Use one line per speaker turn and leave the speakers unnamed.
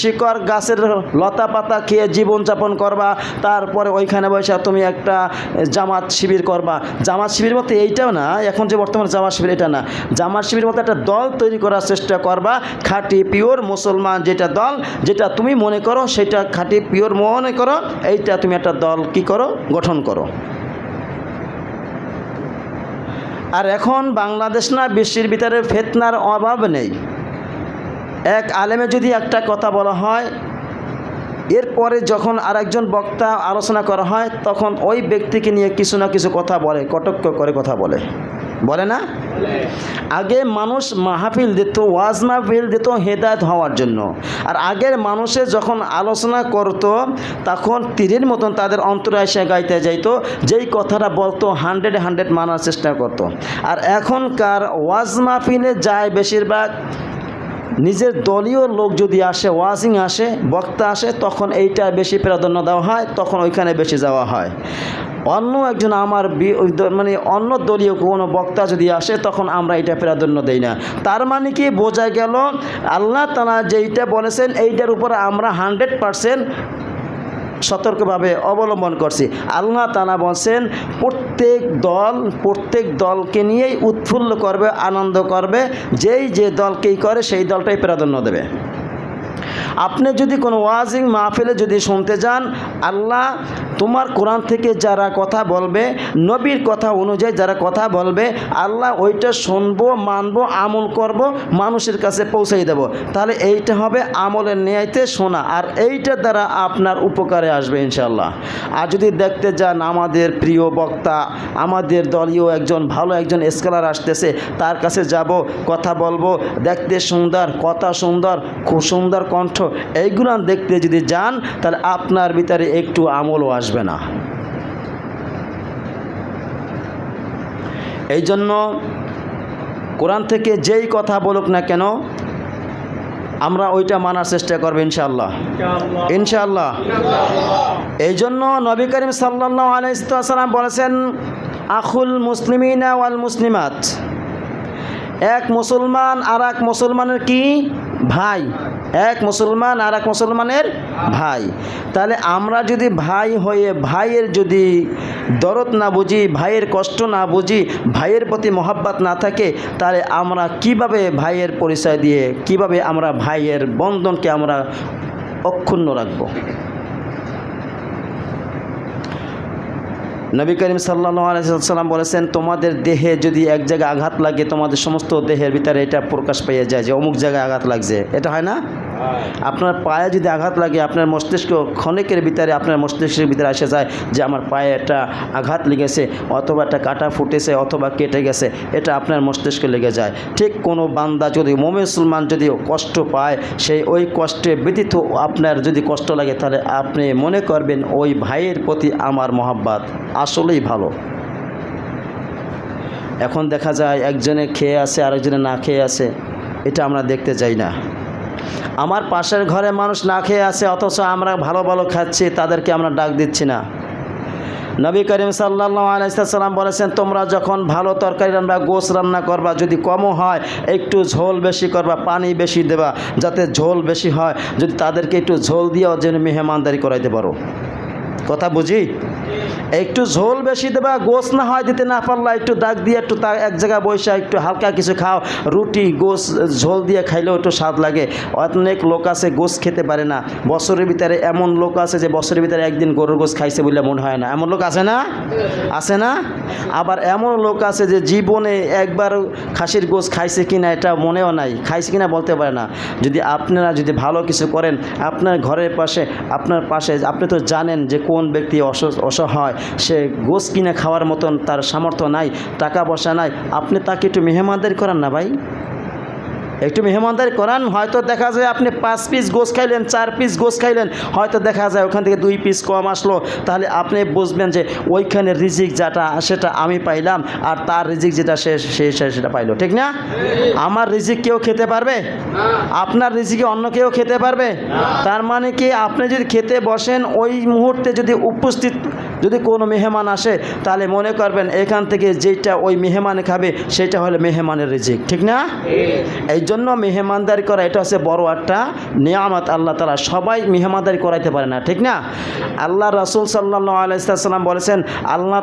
শিকড়, গাছের লতা পাতা খেয়ে জীবনযাপন করবা। তারপরে ওইখানে বসে তুমি একটা জামাত শিবির করবা। জামাত শিবির বলতে এইটাও না, এখন যে বর্তমানে জামাত শিবির এটা না। জামাত শিবির বলতে একটা দল তৈরি করার চেষ্টা করবা, খাঁটি পিওর মুসলমান যেটা দল, যেটা তুমি মনে করো সেটা খাঁটি পিওর মনে করো, এইটা তুমি একটা দল কি করো? গঠন করো। আর এখন বাংলাদেশ না, বিশ্বের ভিতরে ফেতনার অভাব নেই। এক আলেমে যদি একটা কথা বলা হয়, এরপরে যখন আরেকজন বক্তা আলোচনা করা হয়, তখন ওই ব্যক্তিকে নিয়ে কিছু না কিছু কথা বলে, কটক্ষ করে কথা বলে। বলে না? আগে মানুষ মাহফিল দিত, ওয়াজ মাহফিল দিত হেদায়ত হওয়ার জন্য। আর আগের মানুষে যখন আলোচনা করত, তখন তীরের মতন তাদের অন্তরে এসে গাইতে যাইতো, যেই কথাটা বলতো হান্ড্রেড হান্ড্রেড মানার চেষ্টা করত। আর এখনকার ওয়াজ মাহফিলে যায় বেশিরভাগ নিজের দলীয় লোক যদি আসে ওয়াজিং আসে, বক্তা আসে, তখন এইটা বেশি প্রাধান্য দেওয়া হয়, তখন ওইখানে বেশি যাওয়া হয়। অন্য একজন আমার মানে অন্য দলীয় কোনো বক্তা যদি আসে, তখন আমরা এটা প্রাধান্য দেই না। তার মানে কি? বোঝা গেল, আল্লাহ তালা যেইটা বলেছেন, এইটার উপরে আমরা হান্ড্রেড পারসেন্ট সতর্কভাবে অবলম্বন করছি। আল্লাহ তালা বলছেন, প্রত্যেক দল, প্রত্যেক দলকে নিয়েই উৎফুল্ল করবে, আনন্দ করবে, যেই যে দলকেই করে সেই দলটাই প্রাধান্য দেবে। আপনি যদি কোনো ওয়াজিং মাহফিলে যদি শুনতে যান, আল্লাহ তোমার কোরআন থেকে যারা কথা বলবে, নবীর কথা অনুযায়ী যারা কথা বলবে, আল্লাহ ওইটা শুনব, মানবো, আমল করব, মানুষের কাছে পৌঁছাই দেব। তাহলে এইটা হবে আমলের ন্যায়তে শোনা, আর এইটার দ্বারা আপনার উপকারে আসবে ইনশাল্লাহ আর যদি দেখতে যান, আমাদের প্রিয় বক্তা, আমাদের দলীয় একজন, ভালো একজন স্কলার আসতেছে, তার কাছে যাব, কথা বলব, দেখতে সুন্দর, কথা সুন্দর, খুব সুন্দর কণ্ঠ এইগুলো দেখতে যদি যান তাহলে আপনার ভিতরে একটু আমলও আসবে না। এই জন্য কোরআন থেকে যেই কথা বলুক না কেন আমরা ওইটা মানার চেষ্টা করব ইনশাআল্লাহ। ইনশাআল্লাহ। এই জন্য নবী করিম সাল্লাহ আলাইসাল্লাম বলেছেন আখুল মুসলিমিনা ওয়াল মুসলিমাত। এক মুসলমান আর এক মুসলমানের কি? ভাই, এক মুসলমান আর এক মুসলমানের ভাই। তাহলে আমরা যদি ভাই হয়ে ভাইয়ের যদি দরদ না বুঝি, ভাইয়ের কষ্ট না বুঝি, ভাইয়ের প্রতি মহাব্বাত না থাকে, তাহলে আমরা কীভাবে ভাইয়ের পরিচয় দিয়ে, কীভাবে আমরা ভাইয়ের বন্ধনকে আমরা অক্ষুণ্ণ রাখব? নবী করিম সাল্লাম বলেছেন, তোমাদের দেহে যদি এক জায়গায় আঘাত লাগে, তোমাদের সমস্ত দেহের ভিতরে এটা প্রকাশ পেয়ে যায় যে অমুক জায়গায় আঘাত লাগছে। এটা হয় না? আপনার পায়ে যদি আঘাত লাগে, আপনার মস্তিষ্ক ক্ষণিকের ভিতরে, আপনার মস্তিষ্কের ভিতরে এসে যায় যে আমার পায়ে একটা আঘাত লেগেছে অথবা একটা কাটা ফুটেছে অথবা কেটে গেছে, এটা আপনার মস্তিষ্কে লেগে যায়। ঠিক কোনো বান্দা যদি মোমে মুসলমান যদি কষ্ট পায়, সেই ওই কষ্টে ব্যতীত আপনার যদি কষ্ট লাগে, তাহলে আপনি মনে করবেন, ওই ভাইয়ের প্রতি আমার মহাব্বাত। আসলেই ভালো। এখন দেখা যায় একজনে খেয়ে আছে আরেকজনে না খেয়ে আছে এটা আমরা দেখতে যাই না। আমার পাশের ঘরে মানুষ না খেয়ে আছে অথচ আমরা ভালো ভালো খাচ্ছি, তাদেরকে আমরা ডাক দিচ্ছি না। নবী করিম সাল্লাহ আলাইসাল্লাম বলেছেন, তোমরা যখন ভালো তরকারি রান্না গোস রান্না করবা, যদি কমও হয়, একটু ঝোল বেশি করবা, পানি বেশি দেবা, যাতে ঝোল বেশি হয়, যদি তাদেরকে একটু ঝোল দিয়েও, যেন মেহমানদারি করাইতে পারো। কথা বুঝি? একটু ঝোল বেশি দেবা, গোস না হয় দিতে না পারলা, একটু দাগ দিয়ে একটু তা এক জায়গায় বসে একটু হালকা কিছু খাও, রুটি, গোস, ঝোল দিয়ে খাইলেও একটু স্বাদ লাগে। অনেক লোক আছে গোস খেতে পারে না। বছরের ভিতরে এমন লোক আছে যে বছরের ভিতরে একদিন গরুর গোস খাইছে বলে মনে হয় না। এমন লোক আছে না? আছে না? আবার এমন লোক আছে যে জীবনে একবার খাসির গোস খাইছে কিনা এটা মনেও নাই। খাইছে কিনা বলতে পারে না। যদি আপনারা যদি ভালো কিছু করেন, আপনার ঘরের পাশে, আপনার পাশে, আপনি তো জানেন যে কোন ব্যক্তি অস- অসহায়। সে গোস কিনে খাওয়ার মতন তার সামর্থ্য নাই, টাকা পয়সা নাই। আপনি তাকে একটু মেহমানদারি করান না ভাই। একটু মেহমানদারি করান, হয়তো দেখা যায় আপনি পাঁচ পিস গোস খাইলেন, চার পিস গোস খাইলেন, হয়তো দেখা যায় ওখান থেকে দুই পিস কম আসলো। তাহলে আপনি বুঝবেন যে ওইখানে রিজিক যেটা, সেটা আমি পাইলাম, আর তার রিজিক যেটা সে সেটা পাইলো। ঠিক না? আমার রিজিক কেউ খেতে পারবে? আপনার রিজিকে অন্য কেউ খেতে পারবে? তার মানে কি, আপনি যদি খেতে বসেন, ওই মুহূর্তে যদি উপস্থিত, যদি কোনো মেহমান আসে, তাহলে মনে করবেন এখান থেকে যেটা ওই মেহমান খাবে, সেটা হলো মেহমানের রিজিক। ঠিক না? এই জন্য মেহমানদারি করা, এটা হচ্ছে বড় একটা নিয়ামত আল্লাহ তালা সবাই মেহমানদারি করাইতে পারে না, ঠিক না? আল্লাহ রসুল সাল্লাহ আলাইসাল্লাম বলেছেন, আল্লাহ